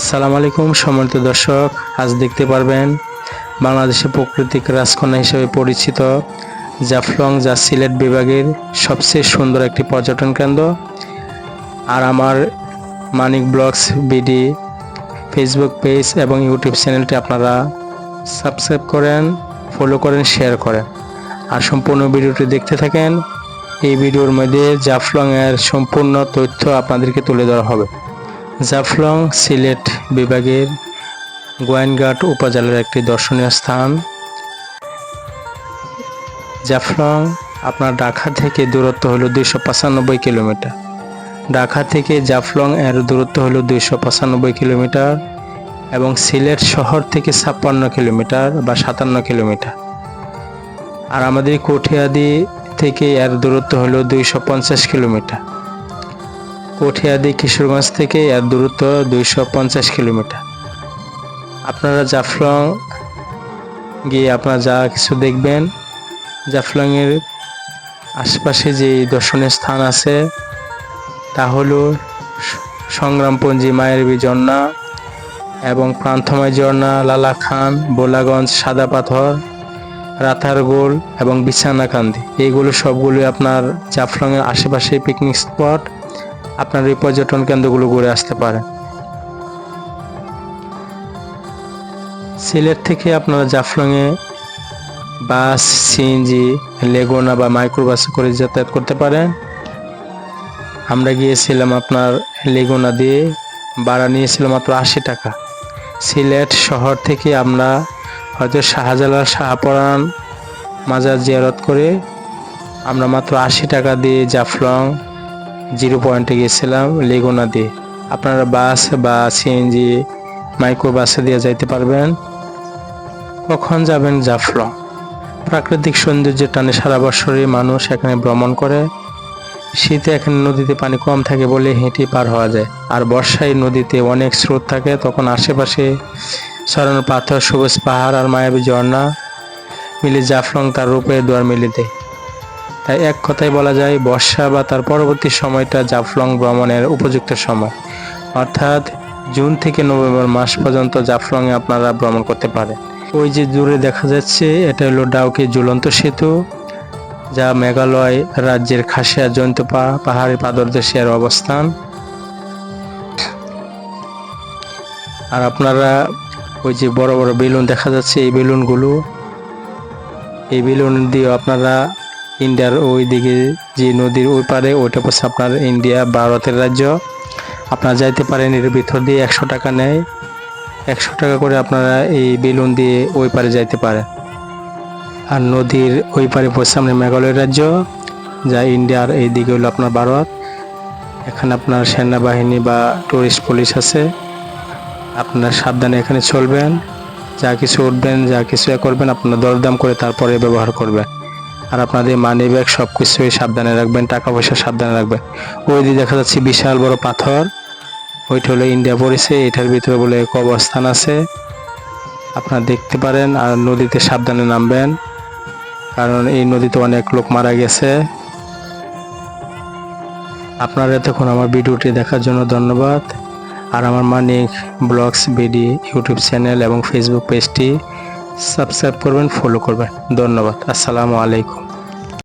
আসসালামু আলাইকুম, সম্মানিত দর্শক, আজ দেখতে পারবেন বাংলাদেশের প্রাকৃতিক রাজকন্যা হিসেবে পরিচিত জাফলং যা সিলেট বিভাগের সবচেয়ে সুন্দর একটি পর্যটন কেন্দ্র। আর আমার Manik blogs BD Facebook page এবং ইউটিউব চ্যানেলটি আপনারা সাবস্ক্রাইব করেন, ফলো করেন, শেয়ার করেন। আর সম্পূর্ণ ভিডিওটি দেখতে থাকেন, এই ভিডিওর মধ্যে জাফলং এর সম্পূর্ণ তথ্য আপনাদেরকে তুলে ধরা হবে। জাফলং সিলেট বিভাগের গোয়াইনঘাট উপজেলার একটি দর্শনীয় স্থান। জাফলং আপনার ঢাকা থেকে দূরত্ব হলো দুইশো পঁচানব্বই কিলোমিটার। ঢাকা থেকে জাফলং এর দূরত্ব হলো দুইশো পঁচানব্বই কিলোমিটার এবং সিলেট শহর থেকে ছাপ্পান্ন কিলোমিটার বা সাতান্ন কিলোমিটার। আর আমাদের কঠিয়াদি থেকে এর দূরত্ব হলো দুইশো পঞ্চাশ কিলোমিটার। কঠিয়াদি কিশোরগঞ্জ থেকে এর দূরত্ব দুইশো পঞ্চাশ কিলোমিটার। আপনারা জাফলং গিয়ে আপনারা যা কিছু দেখবেন, জাফলংয়ের আশপাশে যে দর্শনীয় স্থান আছে, তা হলো সংগ্রামপঞ্জি মায়েরবি ঝর্ণা এবং প্রান্তময় ঝর্ণা, লালা খান, বোলাগঞ্জ, সাদা পাথর রাতারগোল এবং বিছানাকান্দি। এইগুলো সবগুলো আপনার জাফলংয়ের আশেপাশে পিকনিক স্পট আপনার এই পর্যটন কেন্দ্রগুলো ঘুরে আসতে পারেন। সিলেট থেকে আপনারা জাফলংয়ে বাস সিএনজি লেগুনা বা মাইক্রোবাসে করে যাতায়াত করতে পারেন। আমরা গিয়েছিলাম আপনার লেগুনা দিয়ে, ভাড়া নিয়েছিল মাত্র আশি টাকা। সিলেট শহর থেকে আমরা হয়তো শাহজালাল, শাহপরান মাজার জিয়ারত করে আমরা মাত্র আশি টাকা দিয়ে জাফলং জিরো পয়েন্টে গিয়েছিলাম লেগুনা দিয়ে। আপনারা বাস বা সিএনজি মাইক্রো বাসে দিয়ে যাইতে পারবেন। কখন যাবেন জাফলং? প্রাকৃতিক সৌন্দর্যের টানে সারা বছরই মানুষ এখানে ভ্রমণ করে। শীতে এখানে নদীতে পানি কম থাকে বলে হেঁটে পার হওয়া যায়। আর বর্ষায় নদীতে অনেক স্রোত থাকে, তখন আশেপাশে সরানো পাথর, সবুজ পাহাড় আর মায়াবী ঝর্ণা মিলে জাফলং তার রূপে দুয়ার মিলে দেয়। তাই এক কথায় বলা যায়, বর্ষা বা তার পরবর্তী সময়টা জাফলং ভ্রমণের উপযুক্ত সময়। অর্থাৎ জুন থেকে নভেম্বর মাস পর্যন্ত জাফলংয়ে আপনারা ভ্রমণ করতে পারেন। ওই যে দূরে দেখা যাচ্ছে, এটা হলো ডাউকি ঝুলন্ত সেতু, যা মেঘালয় রাজ্যের খাসিয়া জয়ন্ত পাহাড়ি পাদদেশে এর অবস্থান। আর আপনারা ওই যে বড় বড় বেলুন দেখা যাচ্ছে, এই বেলুনগুলো, এই বেলুন দিয়ে আপনারা ইন্ডিয়ার ওই দিকে যে নদীর ওই পারে, ওইটা হচ্ছে আপনার ইন্ডিয়া, ভারতের রাজ্য। আপনারা যাইতে পারেন, এর ভিতর দিয়ে একশো টাকা নেয়। একশো টাকা করে আপনারা এই বেলুন দিয়ে ওই পারে যাইতে পারেন। আর নদীর ওই পারে সামনে মেঘালয় রাজ্য, যা ইন্ডিয়ার এই দিকে হলো আপনার ভারত। এখানে আপনার সেনাবাহিনী বা টুরিস্ট পুলিশ আছে। আপনার সাবধানে এখানে চলবেন। যা কিছু উঠবেন, যা কিছু করবেন, আপনার দরদাম করে তারপরে ব্যবহার করবেন। আর আপনাদের মানি ব্যাগ সব কিছুই সাবধানে রাখবেন, টাকা পয়সা সাবধানে রাখবেন। ওই দেখা যাচ্ছে বিশাল বড় পাথর, ওইটা হলো ইন্ডিয়া পড়েছে, এটার ভিতরে বলে কবরস্থান আছে। আপনারা দেখতে পারেন আর নদীতে সাবধানে নামবেন, কারণ এই নদীতে অনেক লোক মারা গেছে। আপনারা এতক্ষণ আমার ভিডিওটি দেখার জন্য ধন্যবাদ। আর আমার Manik blogs BD YouTube channel এবং ফেসবুক পেজটি সাবস্ক্রাইব করবেন ফলো করবেন। ধন্যবাদ। আসসালামু আলাইকুম।